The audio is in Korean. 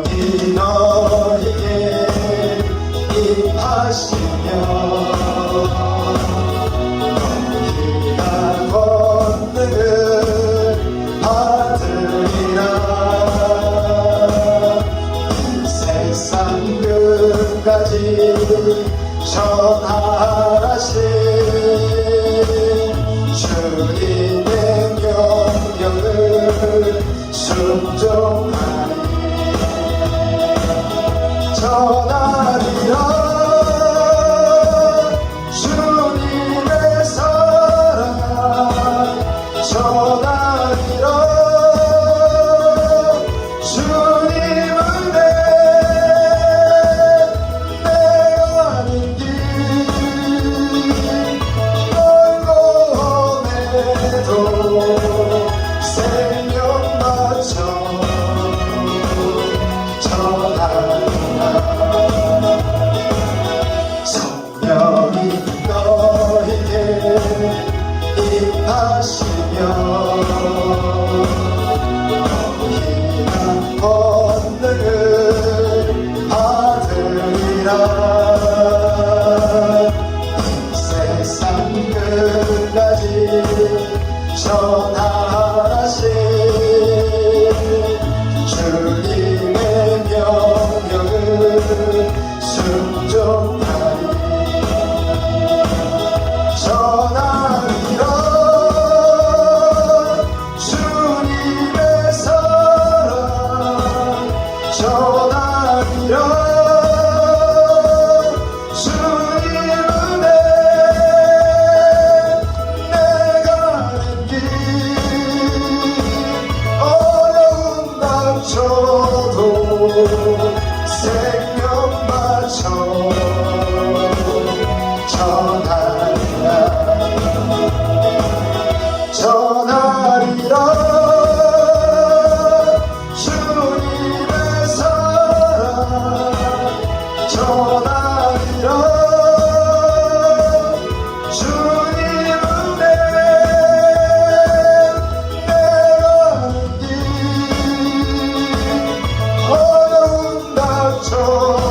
이 너에게 입하시며 너희가 권능을 받으리라 세상 끝까지 전하라시 Oh. 생명마저 전하리라. 전하리라. 주님의 사랑. 전하 soul.